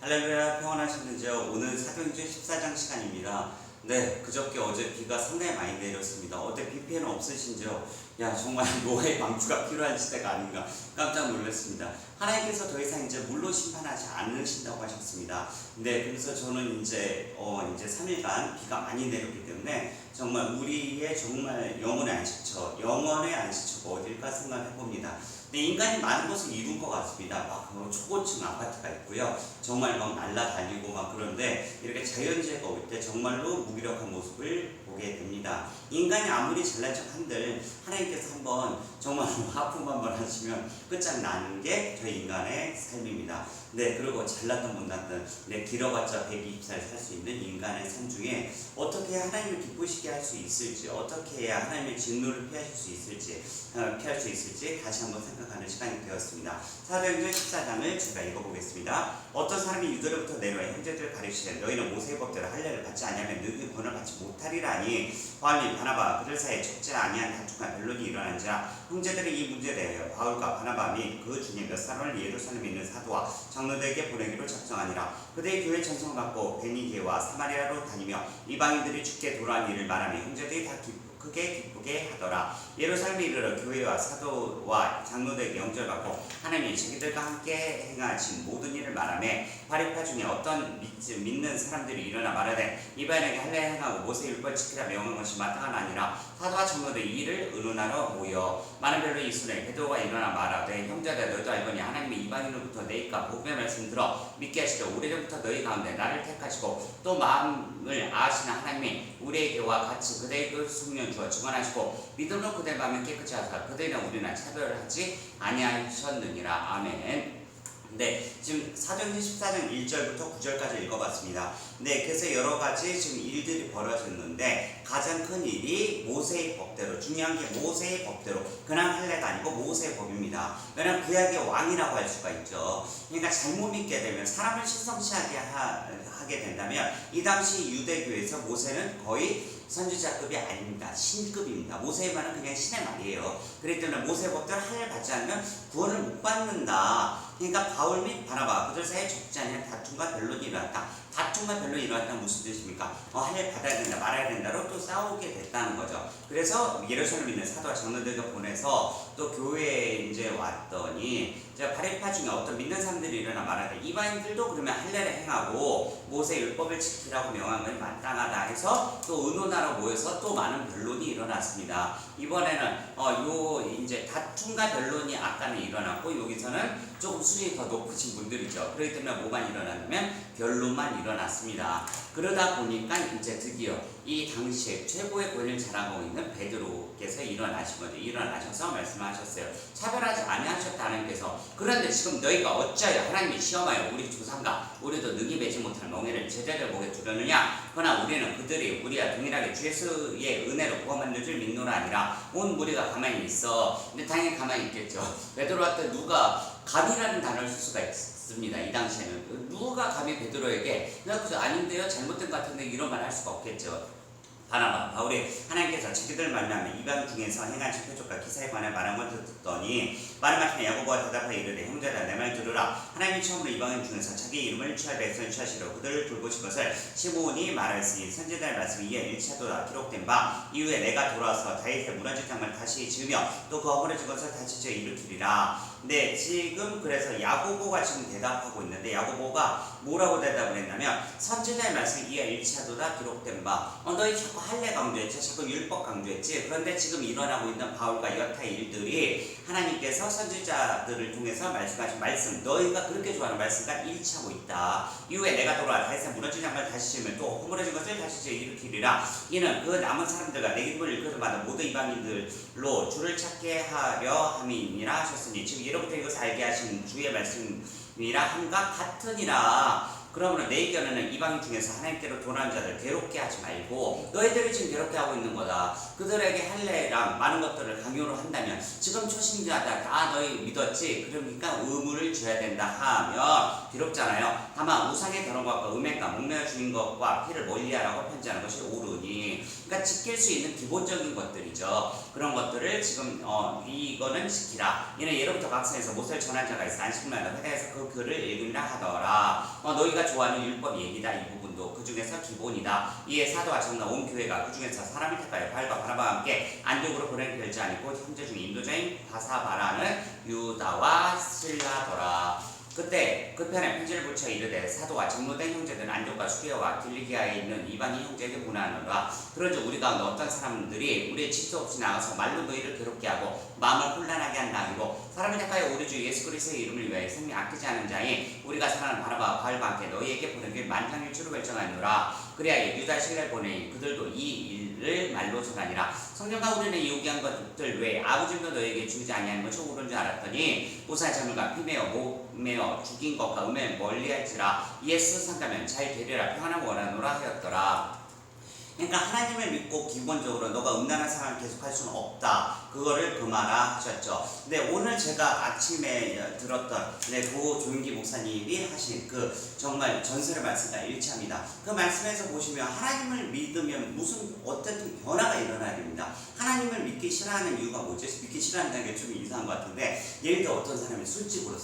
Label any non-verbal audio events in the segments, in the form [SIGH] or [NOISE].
할렐루야 평안하셨는지요? 오늘 사도행전 14장 시간입니다. 네, 그저께 어제 비가 상당히 많이 내렸습니다. 어때 비 피해는 없으신지요? 야, 정말 [LAUGHS] 노아의 방주가 필요한 시대가 아닌가 깜짝 놀랐습니다. 하나님께서 더 이상 이제 물로 심판하지 않으신다고 하셨습니다. 네, 그래서 저는 이제 어 이제 3일간 비가 많이 내렸기 때문에 정말 우리의 정말 영혼의 안식처, 영혼의 안식처가 어딜까 생각해 봅니다. 근데 인간이 많은 것을 이룬 것 같습니다. 막뭐 초고층 아파트가 있고요. 정말 막 날라다니고 막 그런데 이렇게 자연재해가 올 때 정말로 무기력한 모습을 보게 됩니다. 인간이 아무리 잘난 척 한들 하나님께서 한번 정말 [LAUGHS] 하품 한번 하시면 끝장 나는 게 저희 인간의 삶입니다. 네, 그리고 잘났던 못났던 네, 길어봤자 120살 살 수 있는 인간의 삶 중에 어떻게 하나님을 기쁘시게 할 수 있을지, 어떻게 해야 하나님의 진노를 피하실 수 있을지, 어, 피할 수 있을지 다시 한번 생각하는 시간이 되었습니다. 사도행전 14장을 제가 읽어보겠습니다. 어떤 사람이 유대로부터 내려와 형제들을 가르치되 너희는 모세의 법대로 할례를 받지 아니하면 너희 권을 받지 못하리라니 바울이 바나바 그들 사이에 적지 아니한 다툼과 변론이 일어난지라 형제들이 이 문제에 대하여 바울과 바나바 및그 중에 몇 사람을 예루살렘에 있는 사도와 장 로들에게 보내기로 작정하니라. 그들의 교회 전성을 받고 베니게와 사마리아로 다니며 이방인들이 죽게 돌아온 일을 말하며 형제들이 다 기쁘 크게 기쁘게 하더라. 예루살렘에 이르러 교회와 사도와 장로들에게 영절받고 하나님이 자기들과 함께 행하신 모든 일을 말하며 바리파 중에 어떤 믿지, 믿는 사람들이 일어나 말하되 이방인에게 할례 행하고 모세 율법 지키라 명한 것이 마땅한 아니라 사도와 장로들이 이 일을 의논하러 모여 많은 별로 이순에 베드로가 일어나 말하되 형제들 너희도 알거니 하나님이 이방인으로부터 내가 복음의 말씀 들어 믿게 하시되 오래전부터 너희 가운데 나를 택하시고 또 마음을 아시는 하나님이 우리에게와 같이 그대의 그 숙련 주어 증언하시고 믿음으로 그대 마음을 깨끗이 하사 그대는 우리나 차별하지 아니하셨느니라 아멘. 네, 지금 사도행전 14장 1절부터 9절까지 읽어봤습니다. 네, 그래서 여러 가지 지금 일들이 벌어졌는데 가장 큰 일이 모세의 법대로 중요한 게 모세의 법대로 그냥 할례가 아니고 모세의 법입니다. 왜냐하면 구약의 왕이라고 할 수가 있죠. 그러니까 잘못 믿게 되면 사람을 신성시하게 하, 하게 된다면 이 당시 유대교에서 모세는 거의 선지자급이 아닙니다. 신급입니다. 모세의 말은 그냥 신의 말이에요. 그렇기 때문에 모세의 법대로 할례 받지 않으면 구원을 못 받는다. 그러니까 바울 및 바나바 그들 사이에 적지 않은 다툼과 변론이 일어났다. 다툼과 변론이 일어났다는 무슨 뜻입니까? 어, 할례 받아야 된다, 말아야 된다로 또 싸우게 됐다는 거죠. 그래서 예루살렘에 있는 사도와 장로들과 보내서 또 교회에 이제 왔더니 제가 바리파 중에 어떤 믿는 사람들이 일어나 말하되 이방인들도 그러면 할례를 행하고 모세 율법을 지키라고 명한 건 마땅하다 해서 또 의논하러 모여서 또 많은 변론이 일어났습니다. 이번에는 어요 이제 다툼과 변론이 아까는 일어났고 여기서는 조금 수준이 더 높으신 분들이죠. 그렇기 때문에 뭐만 일어났냐면 변론만 일어났습니다. 그러다 보니까 이제 드디어 이 당시에 최고의 권위를 자랑하고 있는 베드로께서 일어나신 거죠. 일어나셔서 말씀하셨어요. 차별하지 아니하셨다는 께서 그런데 지금 너희가 어찌하여 하나님이 시험하여 우리 조상과 우리도 능히 매지 못할 멍에를 제자들 목에 두려느냐 그러나 우리는 그들이 우리와 동일하게 주 예수의 은혜로 구원받는 줄 믿노라 아니라 온 무리가 가만히 있어 근데 당연히 가만히 있겠죠 베드로한테 누가 감이라는 단어를 쓸 수가 있 습니다. 이 당시에는. 누가 감히 베드로에게 나 그저 아닌데요? 잘못된 것 같은데 이런 말 할 수가 없겠죠. 바나바 바울이 하나님께서 자기들 만나면 이방 중에서 행하신 표적과 기사에 관해 말한 것을 듣더니 마치며 야고보가 대답하여 이르되 형제라 내 말 들으라. 하나님이 처음으로 이방인 중에서 자기 이름을 취할 백성을 취하시려 그들을 돌보신 것을 시므온이 말하였으니 선지자의 말씀이 이에 일차도다 기록된 바 이후에 내가 돌아와서 다윗의 무너진 장을 다시 지으며 또 그 허물어진 것을 다시 지어 일으키리라 네 지금 그래서 야고보가 지금 대답하고 있는데 야고보가 뭐라고 대답을 했냐면 선지자의 말씀이 이에 일차도다 기록된 바. 어, 너희 자꾸 할례 강조했지? 자꾸 율법 강조했지? 그런데 지금 일어나고 있는 바울과 여타 일들이 하나님께서 선지자들을 통해서 말씀하신 말씀 너희가 그렇게 좋아하는 말씀과 일치하고 있다. 이후에 내가 돌아와 다윗의 무너진 장을 다시 지으면 또 허물어진 것을 다시 지어 일으키리라. 이는 그 남은 사람들과 내 이름을 일컬어마다 모든 이방인들로 주를 찾게 하려 함이니라 하셨으니 지금 예로부터 이것을 알게 하신 주의 말씀이라 함과 같으니라 그러므로 내 의견에는 이방 중에서 하나님께로 돌아온 자들 괴롭게 하지 말고 너희들이 지금 괴롭게 하고 있는 거다. 그들에게 할례랑 많은 것들을 강요를 한다면 지금 초신자다 다 너희 믿었지. 그러니까 의무를 줘야 된다 하면 괴롭잖아요. 다만 우상의 결혼 것과 음행과 목매어 죽인 것과 피를 멀리하라고 편지하는 것이 옳으니 그러니까 지킬 수 있는 기본적인 것들이죠. 그런 것들을 지금 어, 이거는 지키라. 이는 예로부터 각성에서 모세를 전한 자가 있어 안식일마다 회당에서 그 그를 읽으라 하더라. 어, 너희가 좋아하는 율법 얘기다 이 부분도 그 중에서 기본이다. 이에 사도와 정나 온 교회가 그 중에서 사람을 택하여 발과 바나바와 함께 안쪽으로 보내는 결지 아니고 형제 중 인도자인 바사바라는 유다와 실라더라. 그때 그 편에 편지를 붙여 이르되 사도와 정로된 형제들은 안족과 수리아와 길리기아에 있는 이방인 형제에게 보내노라. 그런즉 우리 가운데 어떤 사람들이 우리의 집도 없이 나가서 말로 너희를 괴롭게 하고 마음을 혼란하게 한다 하고 사람을 택하여 우리 주 예수 그리스도의 이름을 위하여 생명 아끼지 않은 자인 우리가 사랑하는 바나바와 바울과 함께 너희에게 보내길 만장일치로 결정하노라. 그리하여 유다 시기를 보내니 그들도 이 일 을 말로 전하니라 성령과 우리는 요기한 것들 외에 아버지도 너에게 주지 아니하는 것이 옳은 줄 알았더니 우사의 자물과 피메어 목메어 죽인 것과 음에 멀리할지라 예수 상가면 잘 되리라. 평안을 원하노라 하였더라 그러니까 하나님을 믿고 기본적으로 너가 음란한 생활을 계속할 수는 없다. 그거를 금하라 하셨죠. 근데 오늘 제가 아침에 들었던 네, 고 조윤기 목사님이 하신 그 정말 전설의 말씀과 일치합니다. 그 말씀에서 보시면 하나님을 믿으면 무슨 어떤 변화가 일어나야 됩니다. 하나님을 믿기 싫어하는 이유가 뭐죠? 믿기 싫어한다는 게 좀 이상한 것 같은데 예를 들어 어떤 사람이 술집으로서 아주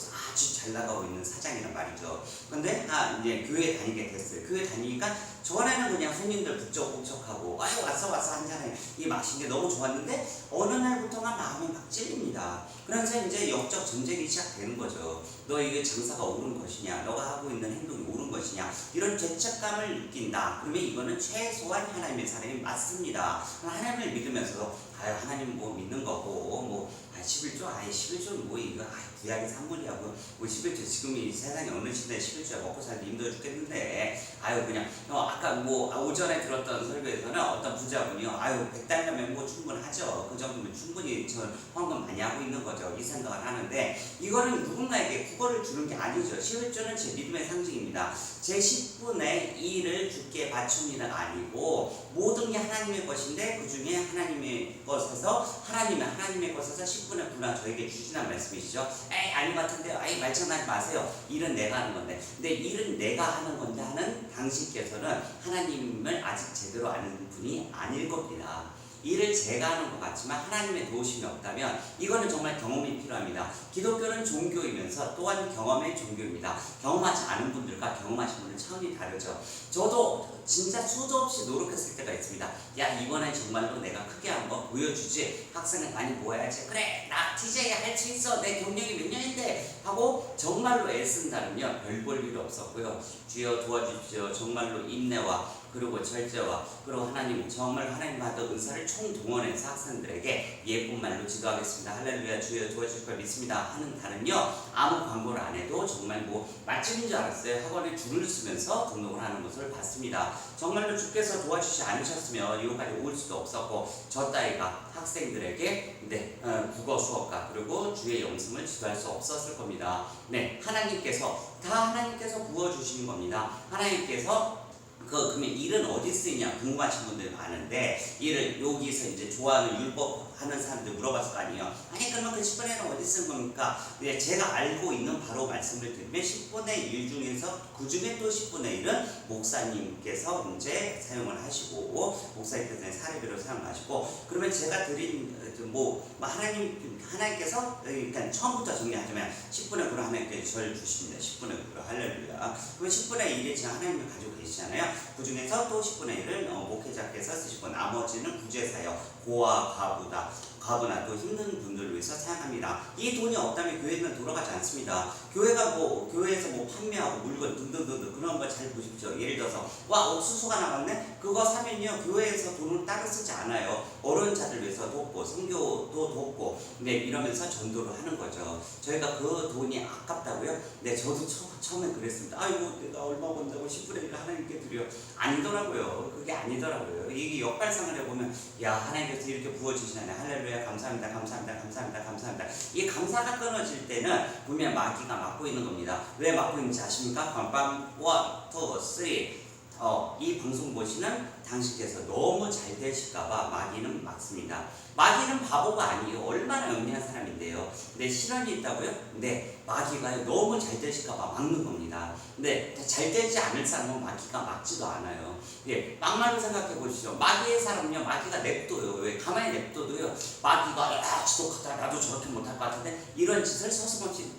잘 나가고 있는 사장이란 말이죠. 근데 아 이제 교회 다니게 됐어요. 교회 다니니까 전에는 그냥 손님들 북적북적하고 아유 왔어 왔어 한잔해 이 맛있는 게 너무 좋았는데 어느 날부터가 마음이 막 찔립니다. 그러면서 이제 영적 전쟁이 시작되는 거죠. 너 이게 장사가 옳은 것이냐, 너가 하고 있는 행동이 옳은 것이냐 이런 죄책감을 느낀다. 그러면 이거는 최소한 하나님의 사람이 맞습니다. 하나님을 믿으면서도 아유 하나님 뭐 믿는 거고 뭐 아, 11조 아예 11조는 뭐 이거 아, 산물이하고 뭐 11조 지금 이 세상에 어느 시대에 11조야 먹고 살기 힘들어 죽겠는데 아유 그냥 어, 아까 뭐 오전에 들었던 설교에서는 어떤 부자분이요 아유 100달러면 뭐 충분하죠. 그 정도면 충분히 저 헌금 많이 하고 있는 거죠. 이 생각을 하는데 이거는 누군가에게 국어를 주는 게 아니죠. 11조는 제 믿음의 상징입니다. 제 10분의 1을 주께 바칩니다가 아니고 모든 게 하나님의 것인데 그 중에 하나님의 것에서 하나님의 하나님의 것에서 10분의 9나 저에게 주시는 말씀이시죠 에이 아닌 것 같은데요 에이 말씀하지 마세요. 일은 내가 하는 건데. 근데 일은 내가 하는 건데 하는 당신께서는 하나님을 아직 제대로 아는 분이 아닐 겁니다 일을 제가 하는 것 같지만 하나님의 도우심이 없다면 이거는 정말 경험이 필요합니다. 기독교는 종교이면서 또한 경험의 종교입니다. 경험하지 않은 분들과 경험하신 분은 차원이 다르죠. 저도 진짜 수도 없이 노력했을 때가 있습니다. 야 이번에 정말로 내가 크게 한번 보여주지 학생을 많이 모아야지 그래 나 TJ 할 수 있어 내 경력이 몇 년인데 하고 정말로 애쓴다면요 별 볼일 없었고요 주여 도와주십시오 정말로 인내와 그리고 절제와 그리고 하나님 정말 하나님 받은 은사를 총동원해서 학생들에게 예쁜 말로 지도하겠습니다. 할렐루야 주여 도와주실 걸 믿습니다. 하는 단은요 아무 광고를 안 해도 정말 뭐 맛집인 줄 알았어요. 학원에 줄을 쓰면서 등록을 하는 것을 봤습니다. 정말로 주께서 도와주시지 않으셨으면 이거까지 올 수도 없었고 저 따위가 학생들에게 네 어, 국어 수업과 그리고 주의 영성을 지도할 수 없었을 겁니다. 네 하나님께서 다 하나님께서 부어 주시는 겁니다. 하나님께서 그 그러면 일은 어디 쓰이냐 궁금하신 분들 많은데 일을 여기서 이제 좋아하는 율법 하는 사람들 물어봤을 거 아니에요. 아니 그러면 그 10분의 1은 어디 쓰는 겁니까? 네, 제가 알고 있는 바로 말씀을 드리면 10분의 1 중에서 그 중에 또 10분의 1은 목사님께서 이제 사용을 하시고 목사님께서 사례비로 사용하시고 그러면 제가 드린 어, 뭐, 뭐 하나님 하나님께서 그러니까 처음부터 정리하자면 10분의 9를 하나님께 절 주십니다. 10분의 9를 할렐루야. 그러면 10분의 1이 지금 하나님을 가지고 계시잖아요. 그 중에서 또 10분의 1을 어, 목회자께서 쓰시고 나머지는 구제사요, 고아, 과부다. 과부나 또 힘든 분들을 위해서 사용합니다. 이 돈이 없다면 교회는 돌아가지 않습니다. 교회가 뭐 교회에서 뭐 판매하고 물건 등등등등 그런 거잘 보십시오. 예를 들어서 와 옥수수가 나왔네. 그거 사면요 교회에서 돈을 따로 쓰지 않아요. 어려운 자들 위해서 돕고 성교도 돕고 네 이러면서 전도를 하는 거죠. 저희가 그 돈이 아깝다고요? 네 저도 처, 처음에 그랬습니다. 아이고 내가 얼마 번다고 10분의 1을 하나님께 드려 아니더라고요. 그게 아니더라고요. 이게 역발상을 해보면 야 하나님께서 이렇게 부어주시네 할렐루야 감사합니다 감사합니다 감사합니다 감사합니다. 이 감사가 끊어질 때는 분명 마귀가 막고 있는 겁니다. 왜 막고 있는지 아십니까? 빰빰 원, 투, 쓰리 어, 이 방송 보시는 당신께서 너무 잘 되실까봐 마귀는 막습니다. 마귀는 바보가 아니에요. 얼마나 영리한 사람인데요. 근데 실현이 있다고요? 네, 마귀가 너무 잘 되실까봐 막는 겁니다. 근데 잘 되지 않을 사람은 마귀가 막지도 않아요. 예, 막말로 생각해 보시죠. 마귀의 사람은요, 마귀가 냅둬요. 왜? 가만히 냅둬도요, 마귀가 야, 지독하다. 나도 저렇게 못할 것 같은데, 이런 짓을 서슴없이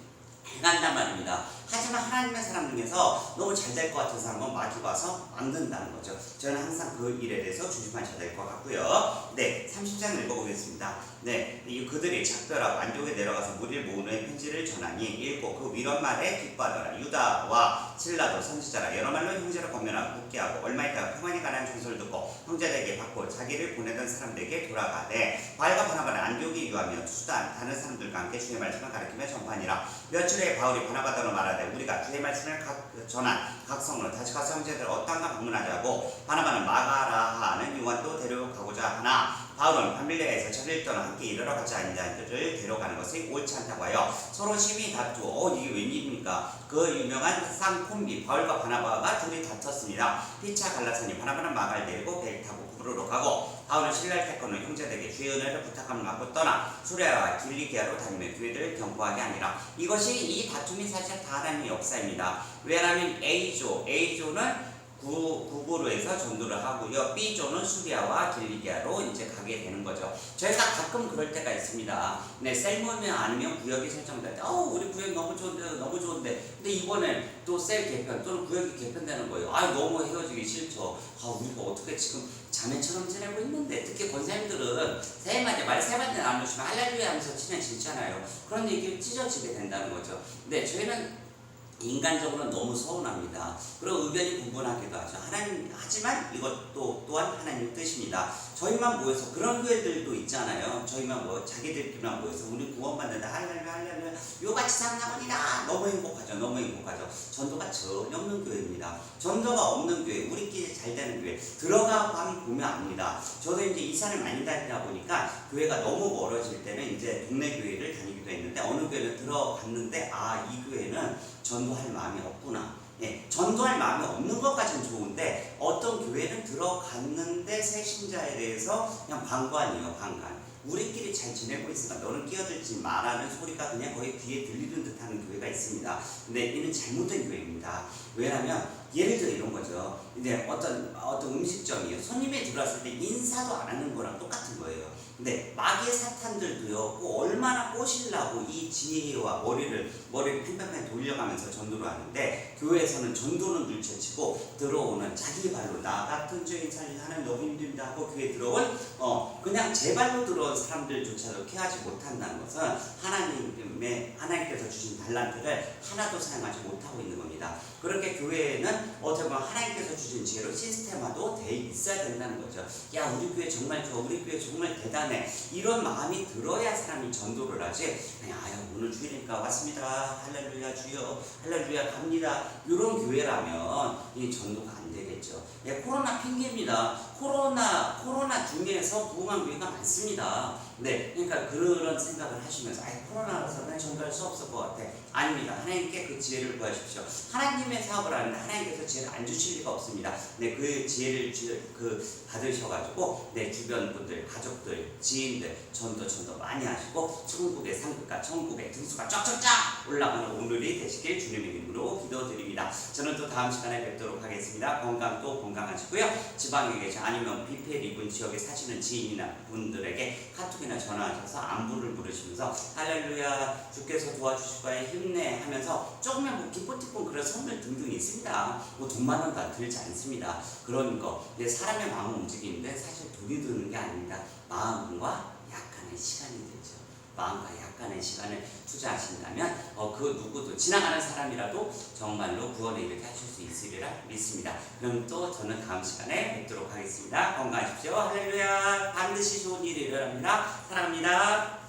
해간단 말입니다. 하지만 하나님의 사람 중에서 너무 잘 될 것 같은 사람은 마귀가 와서 막는다는 거죠. 저는 항상 그 일에 대해서 조심하셔야 될것 같고요. 네, 30장 읽어보겠습니다. 네, 이 그들이 작별하고 안쪽에 내려가서 무리를 후에 편지를 전하니 읽고 그 위런 말에 기뻐하더라. 유다와 신라도 선지자라 여러 말로 형제를 권면하고 굳게 하고 얼마 있다가 평안히 가라는 총소를 듣고 형제들에게 받고 자기를 보내던 사람들에게 돌아가되 바울과 바나바는 안디옥에 유하며 수단 다른 사람들과 함께 주의 말씀을 가르치며 전파하니라. 며칠 후에 바울이 바나바더로 말하되 우리가 주의 말씀을 각, 전한 각 성으로 다시 가서 형제들 어떤가 방문하자고 바나바는 마가라하는 요한도 데려가고자 하나 바울은 밤빌레에서 떠나 함께 이르러 가지 않는 자들을 데려가는 것이 옳지 않다고 하여 서로 심히 다투어 어 이게 웬일입니까? 그 유명한 쌍콤비 바울과 바나바가 둘이 다퉜습니다. 피차 갈라서니 바나바는 마가를 내리고 배를 타고 구부로로 가고 바울은 신라를 택거는 형제들에게 주의 은혜를 부탁함을 갖고 떠나 수레와 길리기아로 다니며 교회들을 경고하게 아니라. 이것이 이 다툼이 사실 다 하나님의 역사입니다. 왜냐하면 A조 A조는 구, 구부로에서 전도를 하고요. B조는 수리아와 길리기아로 이제 가게 되는 거죠. 저희가 가끔 그럴 때가 있습니다. 네, 셀모면 아니면 구역이 설정될 때, 어, 우리 구역 너무 좋은데, 너무 좋은데. 근데 이번에 또 셀 개편 또는 구역이 개편되는 거예요. 아, 너무 헤어지기 싫죠. 아, 우리가 어떻게 지금 자매처럼 지내고 있는데, 특히 권사님들은 세 마디, 말세 마디 나누시면 할렐루야 하면서 친해지잖아요. 그런 얘기를 찢어지게 된다는 거죠. 네, 저희는 인간적으로 너무 서운합니다. 그리고 의견이 분분하기도 하죠. 하나님 하지만 이것도 또한 하나님 뜻입니다. 저희만 모여서 그런 교회들도 있잖아요. 저희만 뭐 자기들끼리만 모여서 우리 구원받는다 할렐루야 할렐루야 요같이 상나원이다 너무 행복하죠. 너무 행복하죠. 전도가 전혀 없는 교회입니다. 전도가 없는 교회 우리끼리 잘 되는 교회 들어가고 하면 보면 압니다. 저도 이제 이사를 많이 다니다 보니까 교회가 너무 멀어질 때는 이제 동네 교회를 다니기도 했는데 어느 교회는 들어갔는데 아 이 교회는 전도할 마음이 없구나. 예, 전도할 마음이 없는 것까지는 좋은데 어떤 교회는 들어갔는데 새 신자에 대해서 그냥 방관이에요, 방관. 우리끼리 잘 지내고 있으니까 너는 끼어들지 마라는 소리가 그냥 거의 귀에 들리는 듯하는 교회가 있습니다. 근데 이는 잘못된 교회입니다. 왜냐하면 예를 들어 이런 거죠. 근데 어떤 어떤 음식점이에요. 손님이 들어왔을 때 인사도 안 하는 거랑 똑같은 거예요. 근데 마귀의 사탄들도요, 꼭 얼마나 꼬시려고 이 지혜와 머리를, 머리를 팽팽팽 돌려가면서 전도를 하는데, 교회에서는 전도는 둘째치고, 들어오는 자기 발로, 나 같은 죄인 살리하는 너무 힘듭니다 하고 교회에 들어온, 어, 그냥 제 발로 들어온 사람들조차도 케어하지 못한다는 것은 하나님의, 하나님께서 주신 달란트를 하나도 사용하지 못하고 있는 겁니다. 그렇게 교회에는 어떻게 보면 하나님께서 주신 지혜로 시스템화도 돼 있어야 된다는 거죠. 야, 우리 교회 정말 좋아. 우리 교회 정말 대단 해. 이런 마음이 들어야 사람이 전도를 하지. 아유, 오늘 주일이니까 왔습니다. 할렐루야, 주여. 할렐루야, 갑니다. 이런 교회라면 이 전도가 안 되겠죠. 예, 코로나 핑계입니다. 코로나, 코로나 중에서 부흥한 교회가 많습니다. 네, 그러니까 그런 생각을 하시면서, 아이, 코로나라서 난 전도할 수 없을 것 같아. 아닙니다. 하나님께 그 지혜를 구하십시오. 하나님의 사업을 하는데 하나님께서 지혜를 안 주실 리가 없습니다. 네, 그 지혜를 주, 그 받으셔가지고 네 주변 분들, 가족들, 지인들 전도 전도 많이 하시고 천국의 상급과 천국의 등수가 쫙쫙쫙 올라가는 오늘이 되시길 주님의 이름으로 기도드립니다. 저는 또 다음 시간에 뵙도록 하겠습니다. 건강도 건강하시고요. 지방에 계신 아니면 비필 입은 지역에 사시는 지인이나 분들에게 카톡이나 전화하셔서 안부를 물으시면서 할렐루야 주께서 도와주실 거에 힘내 하면서 조금만 뭐 기쁨기쁨 그런 선물 등등 있습니다. 뭐 돈만 원도 안 들지 않습니다. 그런 거. 내 사람의 마음은 움직이는데 사실 돈이 드는 게 아닙니다. 마음과 약간의 시간이 들죠. 마음과 약간의 시간을 투자하신다면 어, 그 누구도 지나가는 사람이라도 정말로 구원에 이르게 하실 수 있으리라 믿습니다. 그럼 또 저는 다음 시간에 뵙도록 하겠습니다. 건강하십시오. 할렐루야. 반드시 좋은 일이 일어납니다. 사랑합니다.